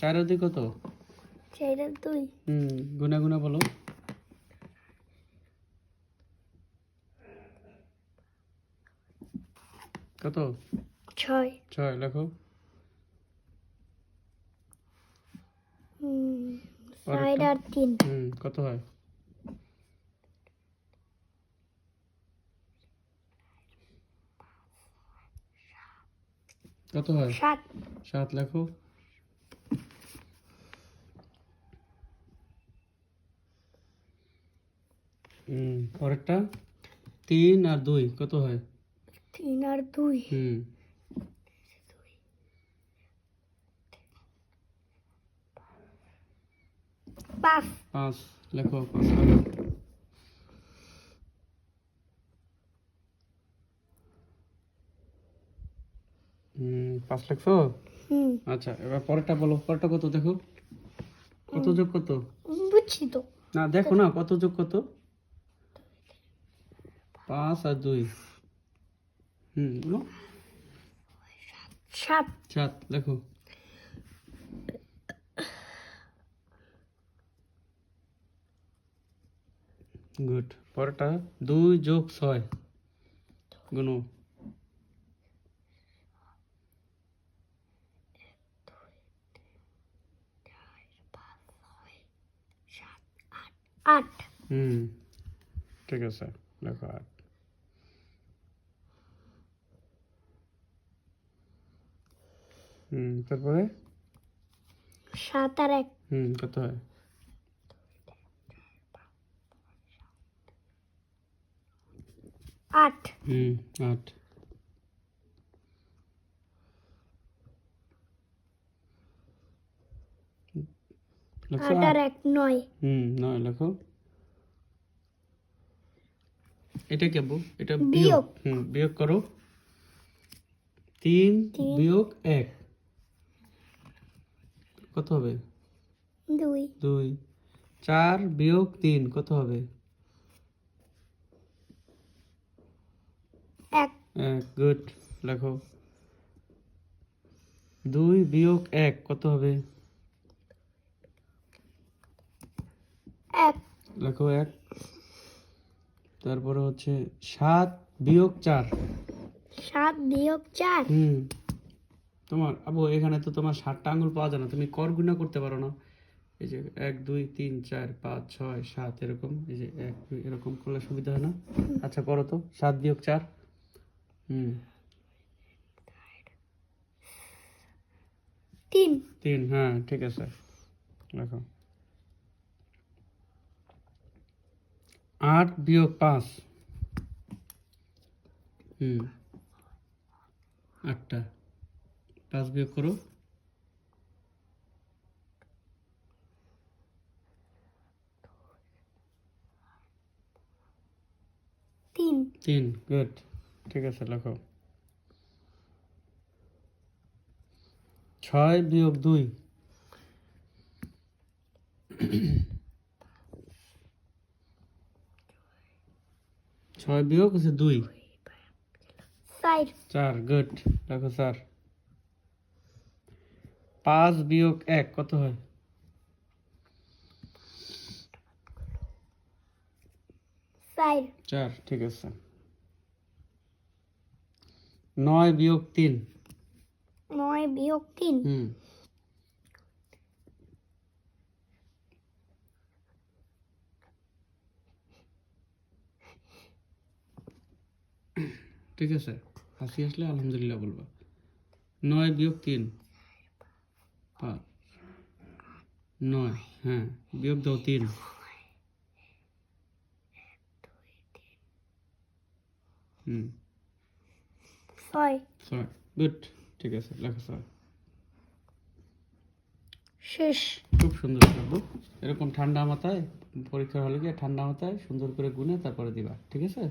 চার আর দুই কত? চার আর দুই। হুম গুনা গুনা বলো। কত? ছয়। ছয় লেখো। হুম, পরেরটা? আর তিন। হুম কত হয়? কত হয়? সাত। সাত লেখো। হুম পরেরটা? তিন আর দুই কত হয়? তিন আর দুই। হুম। পাঁচ। পাঁচ লেখো পাঁচ হুম পাঁচ লেখছো? আচ্ছা এবার পরেরটা বলো পরেরটা কত দেখো। কত যোগ কত? বুঝছি তো। না দেখো না কত যোগ কত? পাঁচ আর দুই হুম বলো সাত সাত লেখো গুড পরেরটা দুই যোগ ছয় গুনো আট হুম ঠিক আছে লেখো আট হুম তারপরে? সাত আর এক। হুম কত হয়? আট। হুম আট। আট আর এক নয়। হুম নয় লেখো। এটা কে এটা বিয়োগ। হুম বিয়োগ করো। তিন। বিয়োগ এক। কত হবে? দুই। দুই। চার বিয়োগ তিন কত হবে? এক। গুড। লেখো। দুই বিয়োগ এক কত হবে? এক। লেখো এক। তারপরে হচ্ছে সাত বিয়োগ চার। সাত বিয়োগ চার? হুম। তোমার আবু এখানে তো তোমার সাতটা আঙুল পাওয়া যায় না তুমি কর গুণা করতে পারো না। এই যে এক দুই তিন চার পাঁচ ছয় সাত এরকম এই যে এক দুই এরকম করলে সুবিধা হয় না। আচ্ছা করো তো সাত বিয়োগ চার। হুম। তিন। তিন হ্যাঁ ঠিক আছে। লেখো আট বিয়োগ পাঁচ। হুম। আটটা। পাঁচ বিয়োগ করো তিন। তিন গুড। ঠিক আছে লেখো। ছয় বিয়োগ দুই। ছয় বিয়োগ হচ্ছে দুই। চার। গুড। লেখো স্যার পাঁচ বিয়োগ এক কত হয়? চার। ঠিক আছে। নয় বিয়োগ তিন। নয় বিয়োগ তিন। হুম। ঠিক আছে। হাসি আসলে আলহামদুলিল্লাহ বলবা। নয় বিয়োগ তিন। পাঁচ নয় হ্যাঁ বিয়োগ দাও তিন। হুম। ছয়। ছয় গুড ঠিক আছে লেখো ছয়। শেষ। খুব সুন্দর এরকম ঠান্ডা মাথায় পরীক্ষা হলে গিয়ে ঠান্ডা মাথায় সুন্দর করে গুনে তারপরে দিবা ঠিক আছে?